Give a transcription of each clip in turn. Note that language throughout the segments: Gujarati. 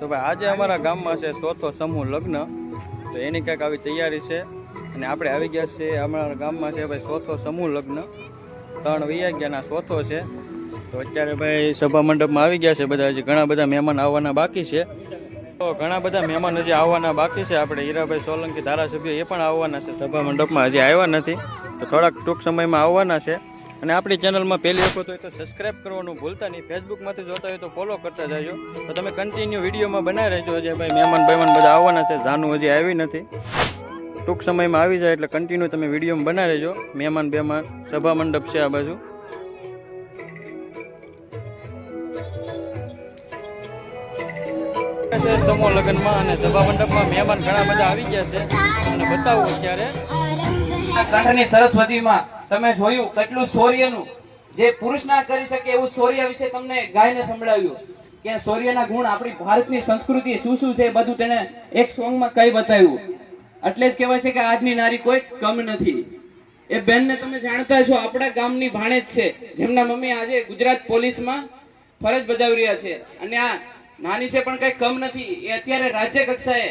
તો ભાઈ, આજે અમારા ગામમાં છે ચોથો સમૂહ લગ્ન. તો એની કંઈક આવી તૈયારી છે. અને આપણે આવી ગયા છે અમારા ગામમાં છે ભાઈ ચોથો સમૂહ લગ્ન. ત્રણ વૈયાગ્યાના ચોથો છે. તો અત્યારે ભાઈ સભા મંડપમાં આવી ગયા છે બધા. હજી ઘણા બધા મહેમાન આવવાના બાકી છે. ઘણા બધા મહેમાન હજી આવવાના બાકી છે. આપણે હીરાભાઈ સોલંકી ધારાસભ્ય એ પણ આવવાના છે. સભા મંડપમાં હજી આવ્યા નથી. તો થોડાક ટૂંક સમયમાં આવવાના છે. અને આપણી ચેનલમાં પહેલી વખત હોય તો સબસ્ક્રાઇબ કરવાનું ભૂલતા નહીં. ફેસબુકમાંથી જોતા હોય તો ફોલો કરતા જજો. તો તમે કન્ટિન્યુ વિડીયોમાં બનાવી રહેજો. હજી ભાઈ મહેમાન બહેમાન બધા આવવાના છે. જાનું હજી આવી નથી. ટૂંક સમયમાં આવી જાય એટલે કન્ટિન્યુ તમે વિડીયોમાં બનાવી રહેજો. મહેમાન બેમાન સભા મંડપ છે આ બાજુ. છે સમૂહ લગ્નમાં અને સભા મંડપમાં મહેમાન ઘણા બધા આવી ગયા છે. તમને બતાવું અત્યારે. કંઠની સરસ્વતીમાં તમે જોયું કેટલું શૌર્યનું. જે પુરુષ ના કરી શકે એવું શૌર્ય વિશે તમને ગાયને સંભળાવ્યું કે શૌર્યના ગુણ આપણી ભારતની સંસ્કૃતિ શું શું છે બધું તેને એક સોંગમાં કઈ બતાવ્યું. એટલે જ કહેવાય છે કે આજની નારી કોઈ કમ નથી. એ બેનને તમે જાણતા છો આપણા ગામની ભાણેજ છે. જેમના મમ્મી આજે ગુજરાત પોલીસમાં ફરજ બજાવી રહ્યા છે. અને આ નાની છે, પણ કઈ કમ નથી. એ અત્યારે રાજ્ય કક્ષાએ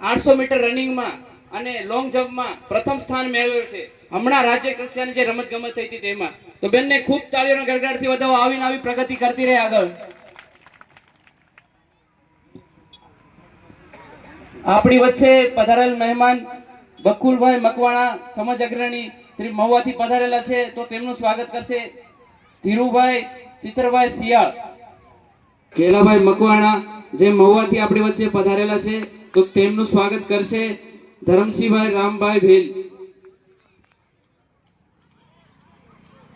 આઠસો મીટર રનિંગમાં અને લોંગ જમ્પમાં પ્રથમ સ્થાન મેળવ્યું છે. હમણાં રાજ્ય કક્ષાની જે રમત ગમત થઈ હતી તેમાં. તો બેનને ખૂબ તાળીઓના ગડગડાટથી વધાવો, આવીને આવી પ્રગતિ કરતી રહે આગળ. આપણી વચ્ચે પધારેલ મહેમાન બકુલભાઈ મકવાણા, સમાજ અગ્રણી શ્રી મહુવાથી પધારેલા છે, તો તેમનું સ્વાગત કરશે ધીરુભાઈ સિતરભાઈ શિયાળ. કેલાભાઈ મકવાણા, જે મહુવાથી આપણી વચ્ચે પધારેલા છે, તો તેમનું સ્વાગત કરશે ધરમસિંહભાઈ રામભાઈ ભીલ.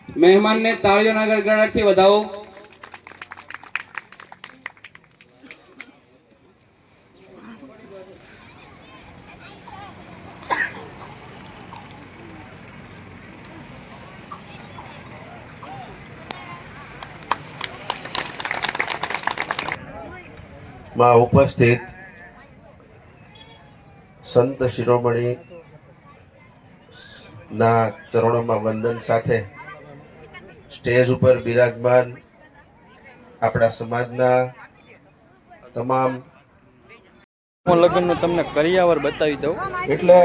મહેમાનને તાળીઓના ગડગડાટથી વધાવો. માં ઉપસ્થિત સંત શિરોમણી ના ચરણોમાં વંદન સાથે સ્ટેજ ઉપર બિરાજમાન આપણા સમાજના તમામ લગ્નનું તમને કરિયાવર બતાવી દઉં. એટલે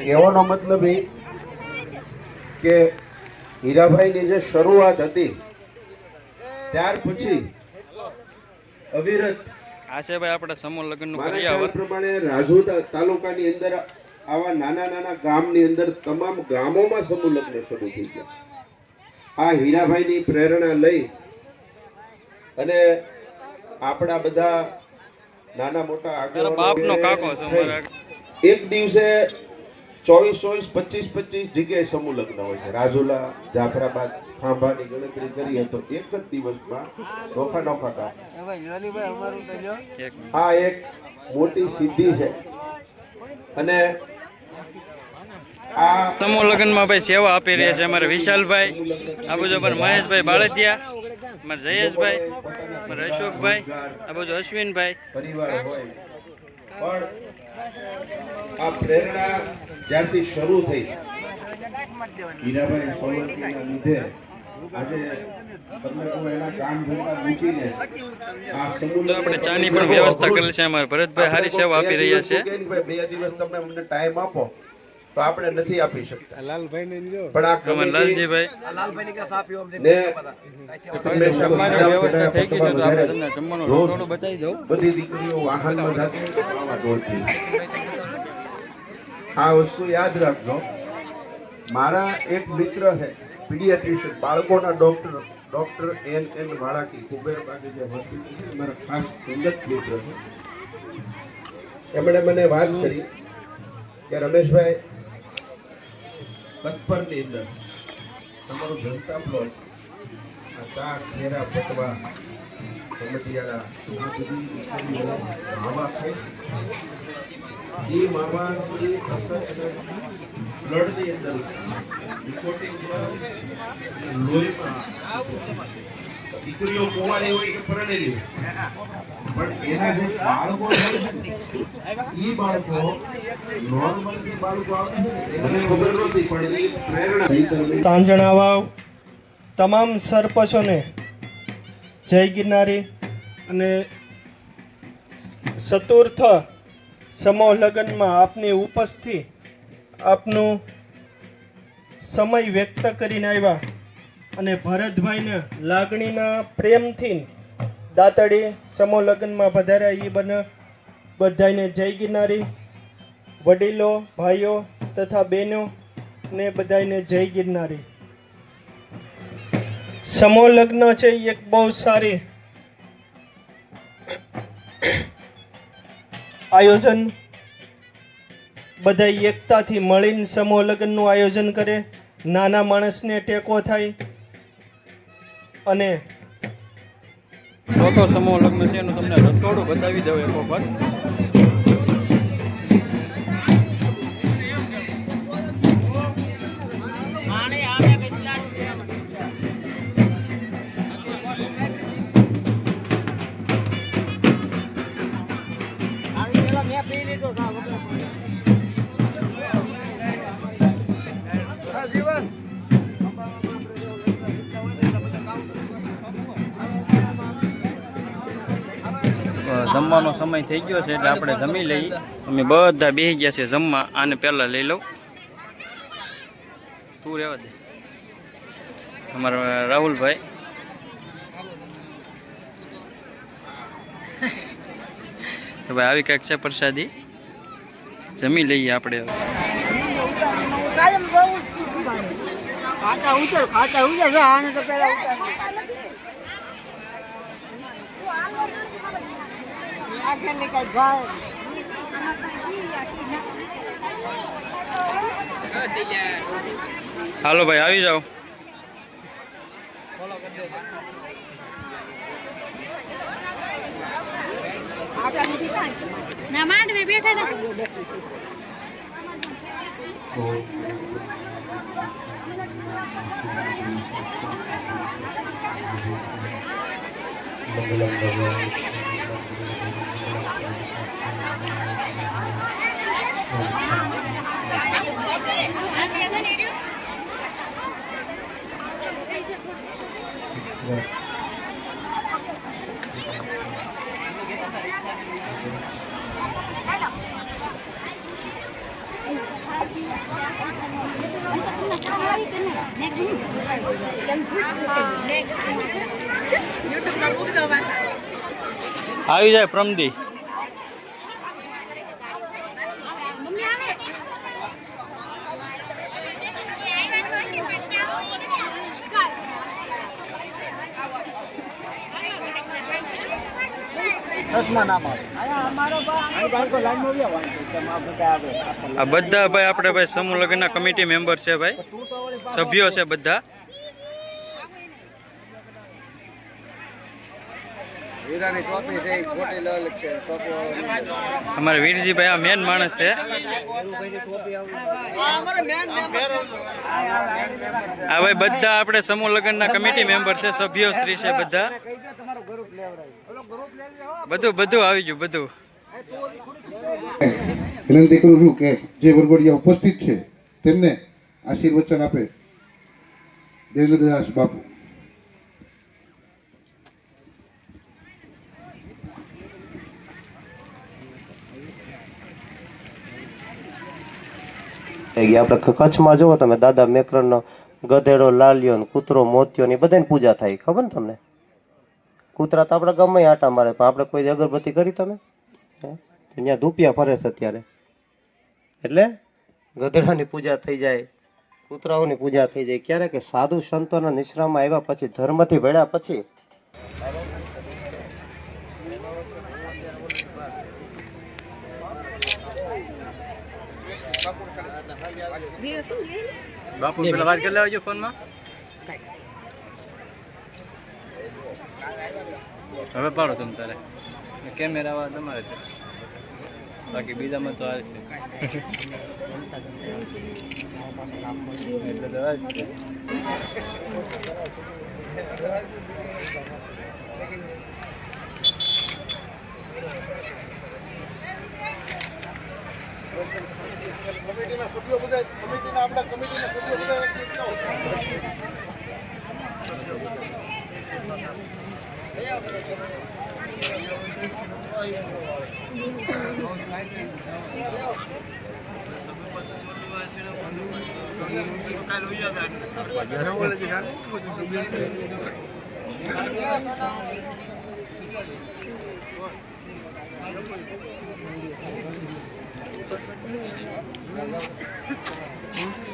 કહેવાનો મતલબ એ કે હીરાભાઈની જે શરૂઆત હતી ત્યાર પછી અવિરત આ છે ભાઈ આપણા સમૂહ લગ્નનું કરિયાવર પ્રમાણે રાજોદ તાલુકાની અંદર આવા નાના નાના ગામની અંદર તમામ ગામોમાં સમૂહ લગ્ન શરૂ થઈ ગયા. આ હીરાભાઈની પ્રેરણા લઈ અને આપણા બધા નાના મોટા આગળ બાપનો કાકો છે એક દિવસે ચોવીસ ચોવીસ પચીસ પચીસ જગ્યાએ સમૂહ લગ્ન હોય છે. રાજુલા જાફરાબાદ ખાંભાની ગણતરી કરીએ તો એક જ દિવસમાં નોખા નોખા કામ. આ એક મોટી સિદ્ધિ છે. અને આ સમૂહ લગ્નમાં ભાઈ સેવા આપી રહ્યા છે અમારે વિશાલભાઈ આ બાજુ અમારે મહેશભાઈ બાળતિયા અમારે જયેશભાઈ અમારે અશોકભાઈ આ બાજુ અશ્વિનભાઈ. પરિવાર હોય. પણ આ પ્રેરણા જ્યારથી શરૂ થઈ હીરાભાઈ સોલંકીના લીધે આજે આપણે ચાની પણ વ્યવસ્થા કરેલ છે અમારે. ભરતભાઈ સારી સેવા આપી રહ્યા છે. બે દિવસ તમે અમને ટાઈમ આપો. તો આપણે નથી આપી શકતા. લાલભાઈ પણ આ દઉં. બધી દીકરીઓ વાહનમાં જાતી આ વસ્તુ યાદ રાખજો. મારા એક મિત્ર છે પીડિયાટ્રિશિયન બાળકોના ડોક્ટર ડોક્ટર એન એન વાળાકી કુબેર બાજુ જે હોસ્પિટલ છે મારા ખાસ સંગત મિત્ર છે. એમણે મને વાત કરી કે રમેશભાઈ કચ્છપરની અંદર. તમારું જનતા પ્લોટ આ ચા ખેરા પટવા માવા છે. એ સતત બ્લડની અંદર દીકરીઓ કુંવારી હોય કે પરણેલી હોય. પણ એના જે બાળકો ઈ બાળકો નોર્મલ જે બાળકો આવે મને ખબર નથી પણ એ પ્રેરણા તાંજણા વાવ તમામ સરપંચોને જય ગિરનારી અને ચતુર્થ સમૂહ લગ્નમાં આપની ઉપસ્થિત આપનું સમય વ્યક્ત કરીને આવ્યા. અને ભરતભાઈને લાગણીના પ્રેમથી દાતડી સમૂહ લગ્નમાં પધાર્યા. એ બને બધાને જય ગિરનારી. વડીલો, ભાઈઓ તથા બહેનો ને બધાને જય ગિરનારી. સમૂહ લગ્ન છે એક બહુ સારી આયોજન. બધા એકતાથી મળીને સમૂહ લગ્નનું આયોજન કરે. નાના માણસને ટેકો થાય. અને ચોથો સમૂહ લગ્ન છે એનું તમને રસોડું બતાવી દઉં એક વખત. જમવાનો સમય થઈ ગયો છે એટલે આપણે જમી લઈ. અમે બધા બેસી ગયા છે જમવા. આને પહેલાં લઈ લઉં. તું રહેવા દે. અમારા રાહુલભાઈ. તો ભાઈ, આવી કાંઈક છે પ્રસાદી? જમી લઈએ આપણે ખાતા ઉતર કાકા ઉતર. આને તો પહેલા ઉતર. આખે નીકળ ભાઈ? હાલો ભાઈ આવી જાઓ. ના માંડ મેં બેઠા હતા. આવી જાય પ્રમદી આવે જાય તેમ આ બધા આ બધા ભાઈ આપણે ભાઈ સમૂહ લગ્નના કમિટી મેમ્બર છે ભાઈ. સભ્યો છે બધા. હીરાની ટોપી છે ખોટી લેવલ છે અમારે વીરજીભાઈ આ મેન માણસ છે. આ ભાઈ બધા આપણે સમૂહ લગ્નના કમિટી મેમ્બર છે સભ્યો શ્રી છે બધા. બધું બધું આવી ગયું બધું. વિનંતી કરું છું કે જે વરઘોડિયા ઉપસ્થિત છે તેમને આશીર્વચન આપે. દેવેન્દ્રદાસ બાપુ. થઈ ગયા આપણે કચ્છમાં જુઓ તમે, દાદા મેકરણનો ગધેડો, લાલિયો ને કૂતરો, મોતિયો ને બધાની પૂજા થાય, ખબર ને તમને? કૂતરા તો આપણે ગમે આટા મારે, પણ આપણે કોઈ અગરબત્તી કરી તમે? ત્યાં ધૂપિયા ફરે છે અત્યારે. એટલે ગધેડાની પૂજા થઈ જાય, કૂતરાઓની પૂજા થઈ જાય. ક્યારે કે સાધુ સંતોના નિશ્રામાં આવ્યા પછી, ધર્મથી ભેળ્યા પછી બાપુ, પેલા વાત કરી લેવાજો ફોનમાં. હવે પાડો તમે તારે. કેમેરા વાળા તમારે છે. બાકી બીજામાં તો હાલ છે. એટલે આ જ છે કમિટીના સભ્યો બધા કમિટીના આપણા કમિટીના સભ્યો બધા હાલો હાલો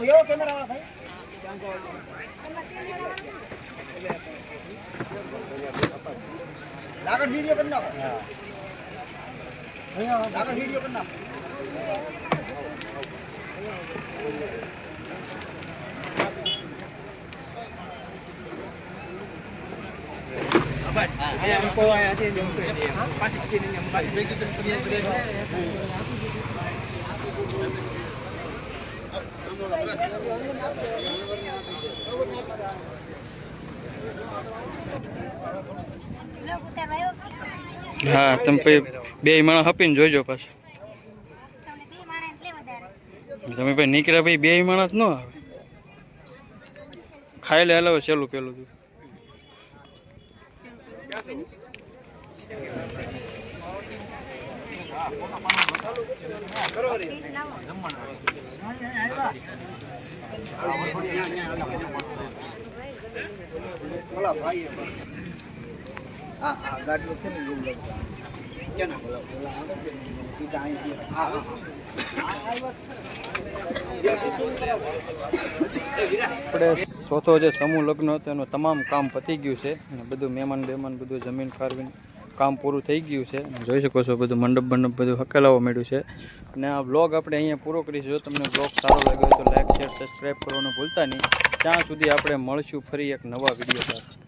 વ્યવો કેમેરા વાળા ભાઈ. આગળ વીડિયો કરી નાખો. આગળ વીડિયો કરી નાખો લોક ઉતારવા આવ્યો છે હા તમે પછી બે માણસ આપીને જોજો પાછું. તમને બે માણસ એટલે વધારે તમે પછી નીકળ્યા પછી બે માણસ ન આવે. ખાઈ લે હલાવે છેલ્લું પેલું હા ગાડી છે ને આપણે ચોથો જે સમૂહ લગ્ન હતો, એનું તમામ કામ પતી ગયું છે. અને બધું મહેમાન બેમાન, બધું જમીન ખારવીને કામ પૂરું થઈ ગયું છે. જોઈ શકો છો, બધું મંડપ મંડપ બધું હકેલાવવા માંડ્યું છે. અને આ બ્લોગ આપણે અહીંયા પૂરો કરીશું જો તમને બ્લોગ સારો લાગ્યો તો લાઈક શેર સબસ્ક્રાઈબ કરવાનું ભૂલતા નહીં. ત્યાં સુધી આપણે મળશું ફરી એક નવા વીડિયો સાથે